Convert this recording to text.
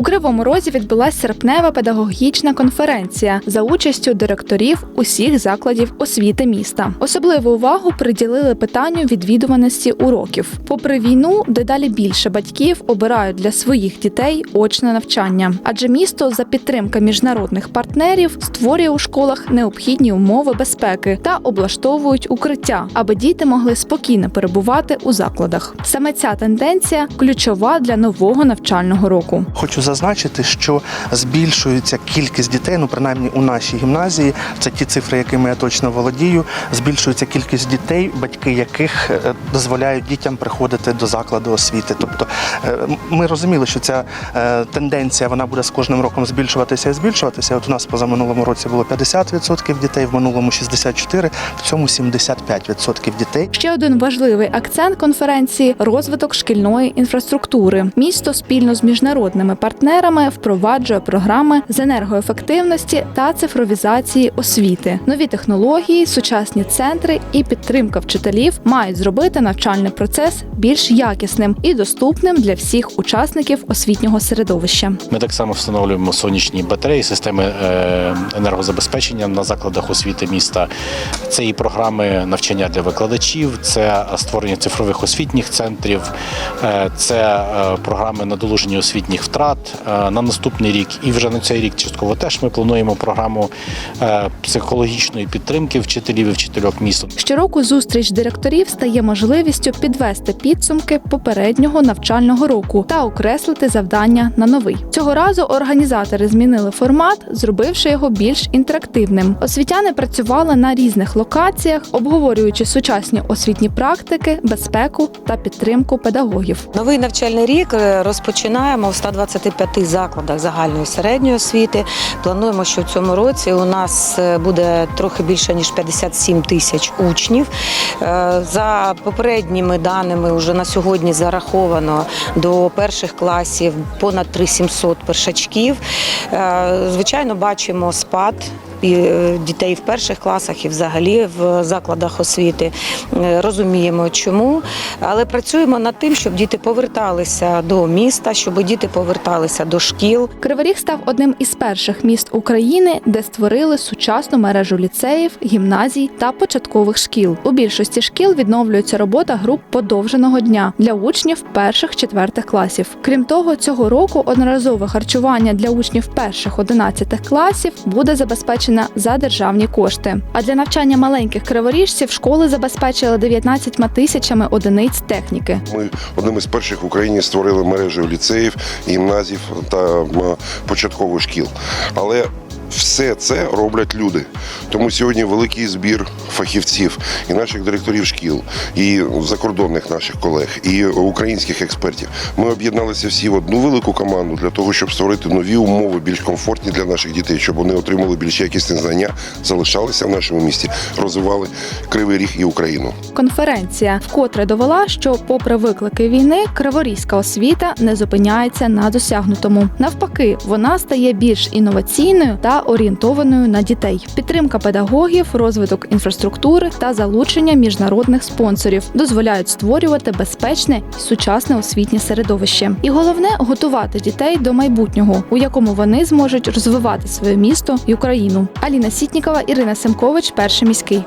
У Кривому Розі відбулася серпнева педагогічна конференція за участю директорів усіх закладів освіти міста. Особливу увагу приділили питанню відвідуваності уроків. Попри війну, дедалі більше батьків обирають для своїх дітей очне навчання, адже місто за підтримки міжнародних партнерів створює у школах необхідні умови безпеки та облаштовують укриття, аби діти могли спокійно перебувати у закладах. Саме ця тенденція ключова для нового навчального року. Хочу зазначити, що збільшується кількість дітей, ну принаймні у нашій гімназії, це ті цифри, якими я точно володію. Збільшується кількість дітей, батьки яких е, дозволяють дітям приходити до закладу освіти. Тобто е, ми розуміли, що ця е, тенденція вона буде з кожним роком збільшуватися і збільшуватися. От у нас позаминулому році було 50% дітей, в минулому 64%, в цьому 75% дітей. Ще один важливий акцент конференції розвиток шкільної інфраструктури. Місто спільно з міжнародними партнерами впроваджує програми з енергоефективності та цифровізації освіти. Нові технології, сучасні центри і підтримка вчителів мають зробити навчальний процес більш якісним і доступним для всіх учасників освітнього середовища. Ми так само встановлюємо сонячні батареї, системи е, енергозабезпечення на закладах освіти міста. Це і програми навчання для викладачів, це створення цифрових освітніх центрів, е, це е, програми надолуження освітніх втрат на наступний рік. І вже на цей рік частково теж ми плануємо програму е, психологічної підтримки вчителів і вчительок міста. Щороку зустріч директорів стає можливістю підвести підсумки попереднього навчального року та окреслити завдання на новий. Цього разу організатори змінили формат, зробивши його більш інтерактивним. Освітяни працювали на різних локаціях, обговорюючи сучасні освітні практики, безпеку та підтримку педагогів. Новий навчальний рік е, розпочинаємо в 125 закладах загальної середньої освіти. Плануємо, що в цьому році у нас е, буде трохи більше ніж 57 тисяч учнів. Е, За попередніми даними, вже на сьогодні зараховано до перших класів понад 3700 першачків. Е, Звичайно, бачимо спад. і, Дітей в перших класах і взагалі в закладах освіти розуміємо, чому, але працюємо над тим, щоб діти поверталися до міста, щоб діти поверталися до шкіл. Кривий Ріг став одним із перших міст України, де створили сучасну мережу ліцеїв, гімназій та початкових шкіл. У більшості шкіл відновлюється робота груп подовженого дня для учнів перших-четвертих класів. Крім того, цього року одноразове харчування для учнів перших 11 класів буде забезпечено за державні кошти. А для навчання маленьких криворіжців школи забезпечили 19 тисячами одиниць техніки. Ми одним із перших в Україні створили мережу ліцеїв, гімназів та початкових шкіл. Але все це роблять люди. Тому сьогодні великий збір фахівців і наших директорів шкіл, і закордонних наших колег, і українських експертів. Ми об'єдналися всі в одну велику команду для того, щоб створити нові умови, більш комфортні для наших дітей, щоб вони отримали більш якісні знання, залишалися в нашому місті, розвивали Кривий Ріг і Україну. Конференція вкотре довела, що, попри виклики війни, криворізька освіта не зупиняється на досягнутому. Навпаки, вона стає більш інноваційною орієнтованою на дітей. Підтримка педагогів, розвиток інфраструктури та залучення міжнародних спонсорів дозволяють створювати безпечне і сучасне освітнє середовище. І головне готувати дітей до майбутнього, у якому вони зможуть розвивати своє місто і Україну. Аліна Сітнікова, Ірина Семкович, перший міський.